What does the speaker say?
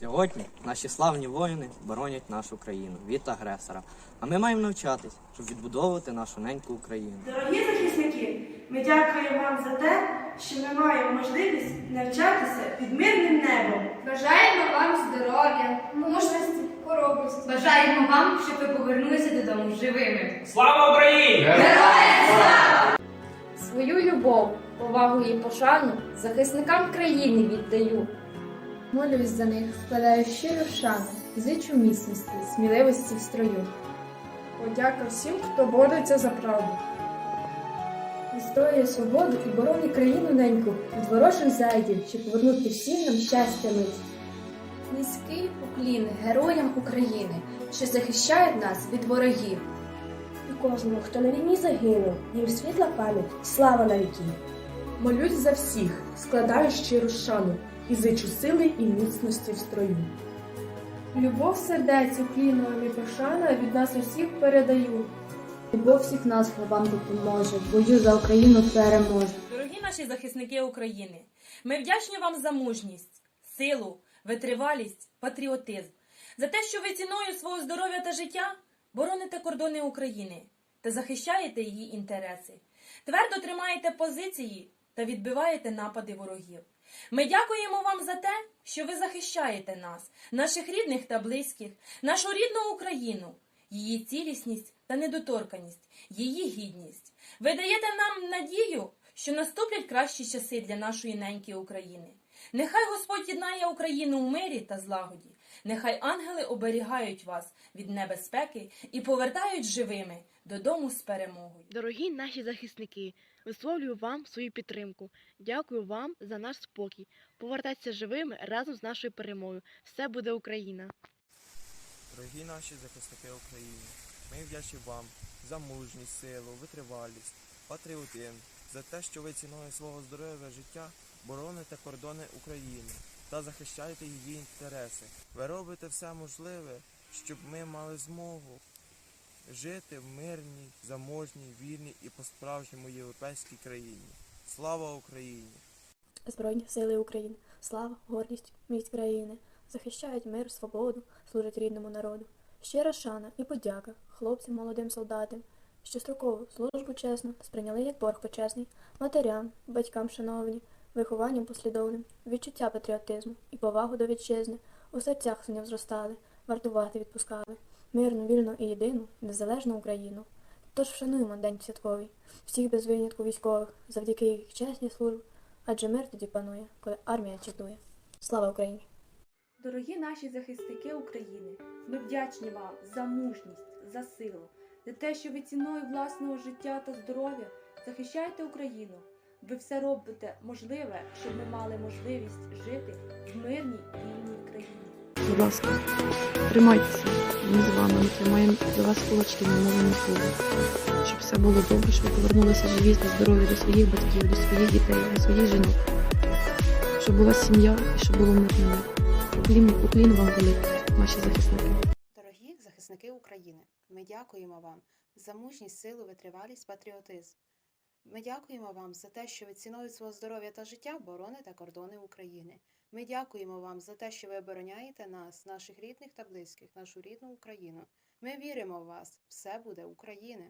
Сьогодні наші славні воїни боронять нашу країну від агресора. А ми маємо навчатись, щоб відбудовувати нашу неньку Україну. Дорогі захисники, ми дякуємо вам за те, що ми маємо можливість навчатися під мирним небом. Бажаємо вам здоров'я, мужності, хоробрості. Бажаємо вам, щоб ви повернулися додому живими. Слава Україні! Свою любов, повагу і пошану захисникам країни віддаю. Молюсь за них, вкладаю щиру шану, зичу міцності, сміливості в строю. Подяка всім, хто бореться за правду. Відстоює свободу і боронить країну неньку від ворожих зайдів, щоб повернути всім нам щастя мить. Низький уклін героям України, що захищають нас від ворогів. І кожному, хто на війні загинув, їм світла пам'ять, слава на віки. Молюсь за всіх, складаю щиру шану і зичу сили і міцності в строю. Любов сердець, уклінова і пошана від нас усіх передаю. Бо всіх нас вам допоможе, бою за Україну переможе. Дорогі наші захисники України, ми вдячні вам за мужність, силу, витривалість, патріотизм, за те, що ви ціною свого здоров'я та життя бороните кордони України та захищаєте її інтереси, твердо тримаєте позиції та відбиваєте напади ворогів. Ми дякуємо вам за те, що ви захищаєте нас, наших рідних та близьких, нашу рідну Україну, її цілісність та недоторканість, її гідність. Ви даєте нам надію, що наступлять кращі часи для нашої неньки України. Нехай Господь єднає Україну у мирі та злагоді. Нехай ангели оберігають вас від небезпеки і повертають живими додому з перемогою. Дорогі наші захисники, висловлюю вам свою підтримку. Дякую вам за наш спокій. Повертайтеся живими разом з нашою перемогою. Все буде Україна! Дорогі наші захисники України, ми вдячні вам за мужність, силу, витривалість, патріотизм, за те, що ви ціною свого здоров'я життя бороните кордони України та захищаєте її інтереси. Ви робите все можливе, щоб ми мали змогу жити в мирній, заможній, вільній і по-справжньому європейській країні. Слава Україні! Збройні сили України, слава, гордість, міць країни, захищають мир, свободу, служать рідному народу. Щира шана і подяка хлопцям, молодим солдатам, що строкову службу чесно сприйняли як борг почесний, матерям, батькам шановні, вихованням послідовним, відчуття патріотизму і повагу до вітчизни у серцях синів зростали, вартувати відпускали, мирну, вільну і єдину, незалежну Україну. Тож вшануємо день святковий, всіх без винятку військових, завдяки їх чесній службі, адже мир тоді панує, коли армія чатує. Слава Україні! Дорогі наші захисники України, ми вдячні вам за мужність, за силу, за те, що ви ціною власного життя та здоров'я захищаєте Україну. Ви все робите можливе, щоб ми мали можливість жити в мирній вільній країні. Будь ласка, тримайтеся. Ми з вами. Ми тримаємо за вас кулачки на новому клубі. Щоб все було добре, щоб ви повернулися живі та здорові до своїх батьків, до своїх дітей, до своїх жінок. Щоб була сім'я і щоб було мирно. Уклін, уклін вам великий, наші захисники. Дорогі захисники України, ми дякуємо вам за мужність, силу, витривалість, патріотизм. Ми дякуємо вам за те, що ви ціною свого здоров'я та життя бороните кордони України. Ми дякуємо вам за те, що ви обороняєте нас, наших рідних та близьких, нашу рідну Україну. Ми віримо в вас. Все буде Україна.